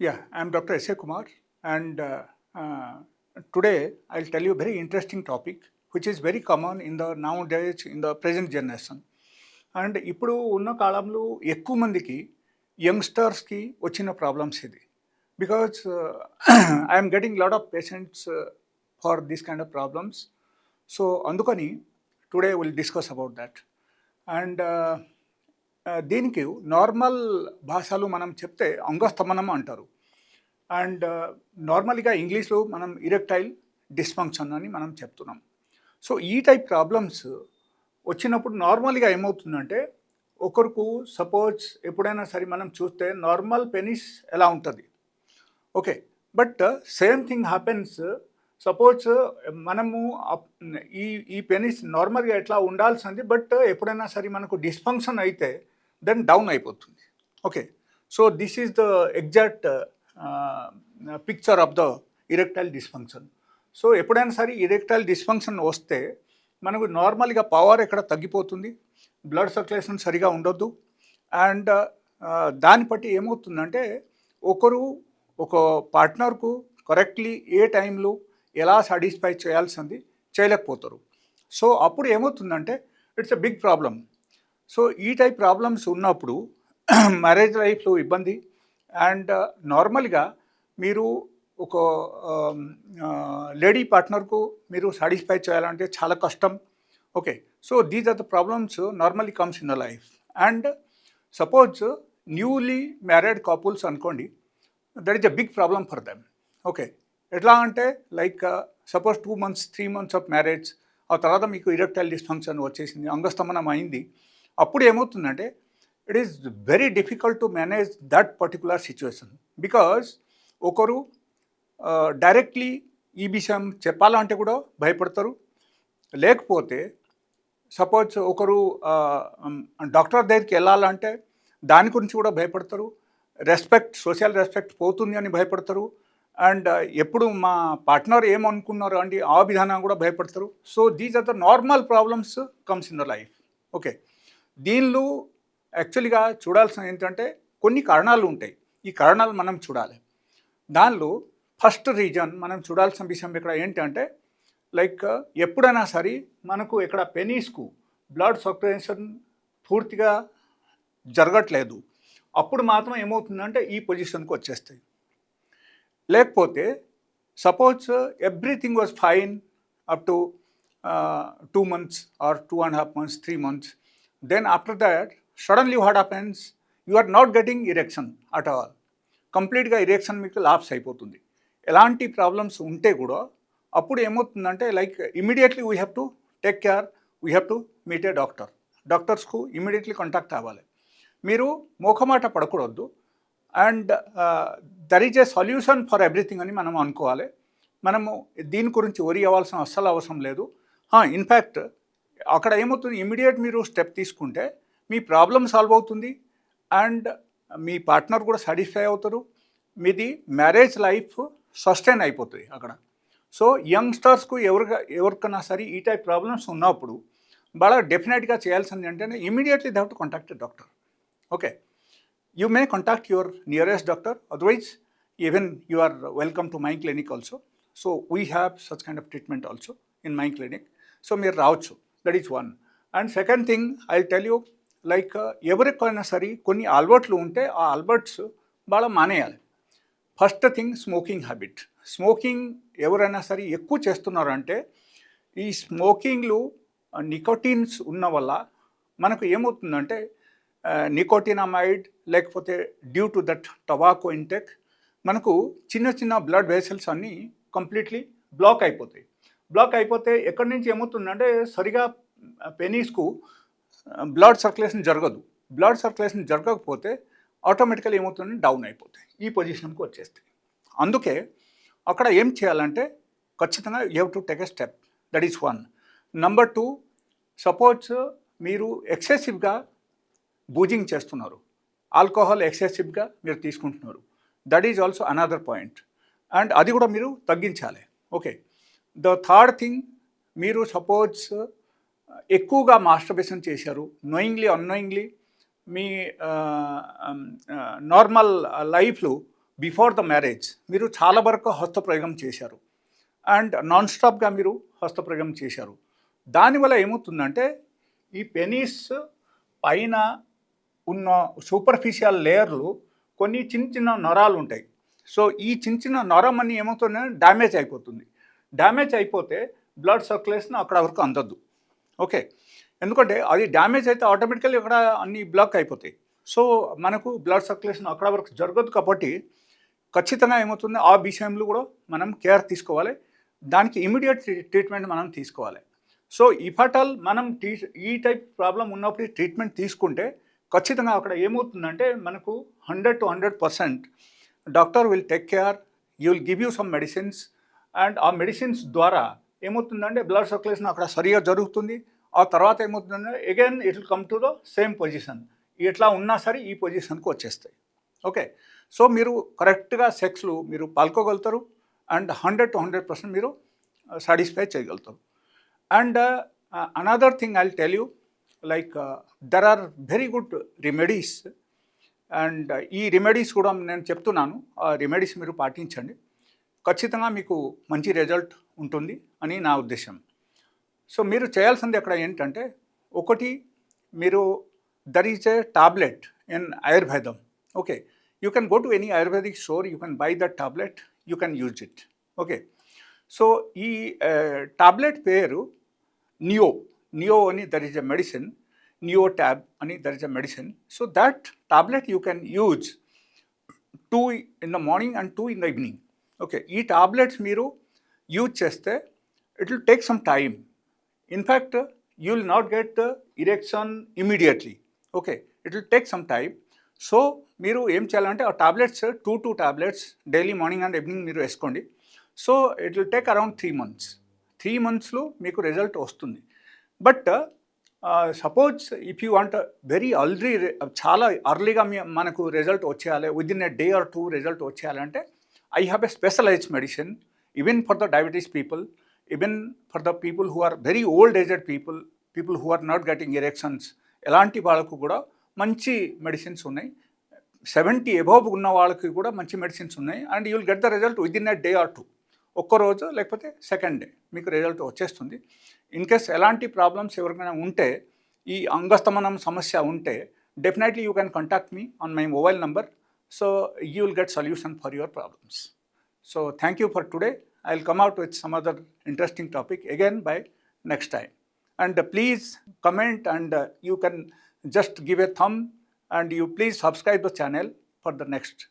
Yeah, I'm Dr. S.A. Kumar, and uh, uh, today I'll tell you a very interesting topic, which is very common in the nowadays in the present generation. And ఇప్పుడు ఉన్న కాలంలో ఎక్కువ మందికి యంగ్స్టర్స్కి వచ్చిన problems ఇది because I'm getting lot of patients for this kind of problems so అందుకని today will discuss about that and దీనికి నార్మల్ భాషలు మనం చెప్తే అంగస్తమనం అంటారు. అండ్ నార్మల్గా ఇంగ్లీష్లో మనం ఇరెక్టైల్ డిస్ఫంక్షన్ అని మనం చెప్తున్నాం. సో ఈ టైప్ ప్రాబ్లమ్స్ వచ్చినప్పుడు నార్మల్గా ఏమవుతుందంటే ఒకరికి సపోజ్ ఎప్పుడైనా సరే మనం చూస్తే నార్మల్ పెనిస్ ఎలా ఉంటుంది. Okay but same thing happens suppose మనము ఈ ఈ పెనిస్ నార్మల్గా ఎట్లా ఉండాల్సింది బట్ ఎప్పుడైనా సరే మనకు డిస్ఫంక్షన్ అయితే దెన్ డౌన్ అయిపోతుంది. Okay so this is the exact picture of the erectile dysfunction so ఎప్పుడైనా సరే ఇరెక్టైల్ డిస్ఫంక్షన్ వస్తే మనకు నార్మల్గా పవర్ ఎక్కడ తగ్గిపోతుంది? బ్లడ్ సర్క్యులేషన్ సరిగా ఉండొద్దు. అండ్ uh, uh, దాన్ని బట్టి ఏమవుతుందంటే ఒకరు ఒక పార్ట్నర్కు కరెక్ట్లీ ఏ టైంలో ఎలా సాటిస్ఫై చేయాల్సింది చేయలేకపోతారు. సో అప్పుడు ఏమవుతుందంటే it's a big problem so ఈ టైప్ ప్రాబ్లమ్స్ ఉన్నప్పుడు మ్యారేజ్ లైఫ్లో ఇబ్బంది. అండ్ uh, నార్మల్గా మీరు ఒక um, uh, లేడీ పార్ట్నర్కు మీరు సాటిస్ఫై చేయాలంటే చాలా కష్టం. Okay so these are the problems normally comes in the life and suppose newly married couples అనుకోండి that is a big problem for them okay ఎట్లా అంటే like suppose two months three months of marriage ఆ తర్వాత మీకు erectile dysfunction వచ్చేసింది అంగస్తమనం అయింది. అప్పుడు ఏమవుతుందంటే it is very difficult to manage that particular situation because ఒకరు డైరెక్ట్లీ ఈ విషయం చెప్పాలంటే కూడా భయపడతారు. లేకపోతే సపోజ్ ఒకరు డాక్టర్ దగ్గరికి వెళ్ళాలంటే దాని గురించి కూడా భయపడతారు. రెస్పెక్ట్ సోషల్ రెస్పెక్ట్ పోతుంది అని భయపడతారు. అండ్ ఎప్పుడు మా పార్ట్నర్ ఏమనుకున్నారు అండి ఆ విధానం కూడా భయపడతారు. So these are the normal problems comes in the life okay దీనిలో యాక్చువల్గా చూడాల్సిన ఏంటంటే కొన్ని కారణాలు ఉంటాయి. ఈ కారణాలు మనం చూడాలి. దానిలో ఫస్ట్ రీజన్ మనం చూడాల్సిన విషయం ఇక్కడ ఏంటంటే లైక్ ఎప్పుడైనా సరే మనకు ఇక్కడ పెనీస్కు బ్లడ్ సర్క్యులేషన్ పూర్తిగా జరగట్లేదు. అప్పుడు మాత్రం ఏమవుతుందంటే ఈ పొజిషన్కి వచ్చేస్తాయి. లేకపోతే suppose everything was fine up to two months or two and half months three months then after that suddenly what happens you are not getting erection at all కంప్లీట్గా ఇరెక్షన్ మీకు లాప్స్ అయిపోతుంది. ఎలాంటి ప్రాబ్లమ్స్ ఉంటే కూడా అప్పుడు ఏమవుతుందంటే like immediately we have to take care we have to meet a doctor డాక్టర్స్కు immediately contact అవ్వాలి. మీరు మోఖమాట పడకూడదు. And there is a solution for everything అని మనం అనుకోవాలి. మనము దీని గురించి వరి అవ్వాల్సిన అస్సలు అవసరం లేదు. ఇన్ఫ్యాక్ట్ అక్కడ ఏమవుతుంది? ఇమీడియట్ మీరు స్టెప్ తీసుకుంటే మీ ప్రాబ్లం సాల్వ్ అవుతుంది అండ్ మీ పార్ట్నర్ కూడా సాటిస్ఫై అవుతారు. మీది మ్యారేజ్ లైఫ్ సస్టైన్ అయిపోతుంది అక్కడ. సో యంగ్స్టర్స్కు ఎవరి ఎవరికైనా సరే ఈ టైప్ ప్రాబ్లమ్స్ ఉన్నప్పుడు బాగా డెఫినెట్గా చేయాల్సింది అంటే immediately దవ్ to contact doctor okay you may contact your nearest doctor otherwise even you are welcome to my clinic also so we have such kind of treatment also in my clinic so మీరు రావచ్చు. That is one and second thing I tell you like ఎవరికైనా సరే కొన్ని అలవాట్లు ఉంటే ఆ అలవాట్స్ బాగా మానేయాలి. First thing smoking habit smoking ఎవరైనా సరే ఎక్కువ చేస్తున్నారంటే ఈ స్మోకింగ్లు నికోటిన్స్ ఉన్న వల్ల మనకు ఏమవుతుందంటే నికోటినమైడ్ లేకపోతే due to that tobacco intake మనకు చిన్న చిన్న బ్లడ్ వెసల్స్ అన్నీ కంప్లీట్లీ బ్లాక్ అయిపోతాయి. బ్లాక్ అయిపోతే ఎక్కడి నుంచి ఏమవుతుందంటే సరిగా పెనీస్కు బ్లడ్ సర్క్యులేషన్ జరగదు. బ్లడ్ సర్క్యులేషన్ జరగకపోతే ఆటోమేటికల్ ఏమవుతుంది? డౌన్ అయిపోతాయి. ఈ పొజిషన్కి వచ్చేస్తాయి. అందుకే అక్కడ ఏం చేయాలంటే ఖచ్చితంగా you have to take a step. That is one. Number two suppose మీరు ఎక్సెసివ్గా బూజింగ్ చేస్తున్నారు. ఆల్కహాల్ ఎక్సెసివ్గా మీరు తీసుకుంటున్నారు. That is also another point. And అది కూడా మీరు తగ్గించాలి. ఓకే. ద థర్డ్ థింగ్ మీరు సపోజ్ ఎక్కువగా మాస్టర్బేషన్ చేశారు నోయింగ్లీ అన్నోయింగ్లీ మీ నార్మల్ లైఫ్లో బిఫోర్ ద మ్యారేజ్ మీరు చాలా వరకు హస్తప్రయోగం చేశారు. అండ్ నాన్ స్టాప్గా మీరు హస్తప్రయోగం చేశారు. దానివల్ల ఏమవుతుందంటే ఈ పెనీస్ పైన ఉన్న సూపర్ఫిషియల్ లేయర్లు కొన్ని చిన్న చిన్న నరాలు ఉంటాయి. సో ఈ చిన్న చిన్న నరం అని ఏమవుతుందంటే డ్యామేజ్ అయిపోతుంది. డ్యామేజ్ అయిపోతే బ్లడ్ సర్క్యులేషన్ అక్కడ వరకు అందద్దు ఓకే? ఎందుకంటే అది డ్యామేజ్ అయితే ఆటోమేటికల్లీ అక్కడ అన్ని బ్లాక్ అయిపోతాయి. సో మనకు బ్లడ్ సర్క్యులేషన్ అక్కడ వరకు జరగదు కాబట్టి ఖచ్చితంగా ఏమవుతుంది? ఆ విషయంలో కూడా మనం కేర్ తీసుకోవాలి. దానికి ఇమీడియట్ ట్రీట్మెంట్ మనం తీసుకోవాలి. సో ఇఫాటల్ మనం టీ ఈ టైప్ ప్రాబ్లం ఉన్నప్పుడు ట్రీట్మెంట్ తీసుకుంటే ఖచ్చితంగా అక్కడ ఏమవుతుందంటే మనకు hundred to hundred percent doctor will take care you will give you some medicines and ఆ మెడిసిన్స్ ద్వారా ఏమవుతుందంటే బ్లడ్ సర్క్యులేషన్ అక్కడ సరిగా జరుగుతుంది. ఆ తర్వాత ఏమవుతుందంటే again it will come to the same position ఎట్లా ఉన్నా సరే ఈ పొజిషన్కి వచ్చేస్తాయి. ఓకే సో మీరు కరెక్ట్గా సెక్స్లు మీరు పాల్కోగలుగుతారు and hundred to hundred percent మీరు uh, సాటిస్ఫై చేయగలుగుతారు. And another thing I tell you like there are very good remedies and ఈ రెమెడీస్ కూడా నేను చెప్తున్నాను. ఆ రెమెడీస్ మీరు పాటించండి. ఖచ్చితంగా మీకు మంచి రిజల్ట్ ఉంటుంది అని నా ఉద్దేశం. సో మీరు చేయాల్సింది అక్కడ ఏంటంటే ఒకటి మీరు there is a tablet in ఆయుర్వేదం okay. You can go to any ayurvedic store you can buy that tablet you can use it okay. So ఈ టాబ్లెట్ పేరు నియో నియో అని there is a medicine Neo tab అని there is a medicine so that tablet you can use two in the morning and two in the evening okay ఈ tablets మీరు use చేస్తే it will take some time in fact you will not get erection immediately okay it will take some time so మీరు ఏం చేయాలంటే ఆ tablets two two tablets daily morning and evening మీరు వేసుకోండి. So it will take around three months three మంత్స్లో మీకు result వస్తుంది. But suppose if you want very early చాలా అర్లీగా మనకు రిజల్ట్ వచ్చేయాలి within a day or two result వచ్చేయాలంటే I have a specialise medicine even for the diabetes people even for the people who are very old aged people people who are not getting erections ఎలాంటి వాళ్ళకు కూడా మంచి medicines ఉన్నాయి. Seventy above ఉన్న వాళ్ళకి కూడా మంచి medicines ఉన్నాయి. And you will get the result within a day or two ఒక్కరోజు లేకపోతే సెకండ్ డే మీకు రిజల్ట్ వచ్చేస్తుంది. ఇన్ కేస్ ఎలాంటి ప్రాబ్లమ్స్ ఎవరికైనా ఉంటే ఈ అంగస్తమనం సమస్య ఉంటే definitely you can contact me on my mobile number So you will get solution for your problems. So thank you for today. I'll come out with some other interesting topic again by next time. And uh, please comment and uh, you can just give a thumb and you please subscribe the channel for the next